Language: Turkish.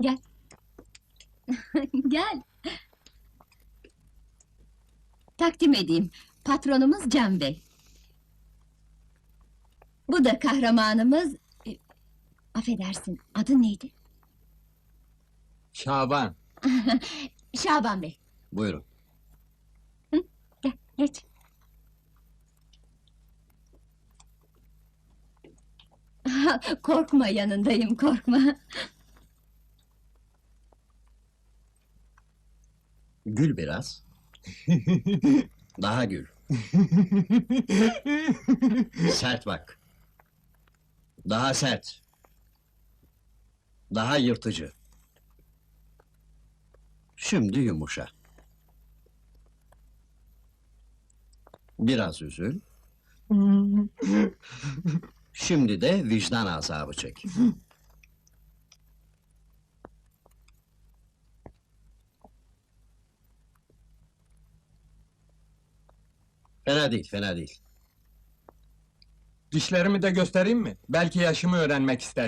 Gel. Gel. Takdim edeyim. Patronumuz Can Bey. Bu da kahramanımız... e, Affedersin, adı neydi? Şaban. Şaban Bey. Buyurun. Gel, geç. korkma yanındayım, korkma. Gül biraz. Daha gül. Sert bak. Daha sert. Daha yırtıcı. Şimdi yumuşa. Biraz üzül. Şimdi de vicdan azabı çek. Fena değil, fena değil. Dişlerimi de göstereyim mi? Belki yaşımı öğrenmek ister.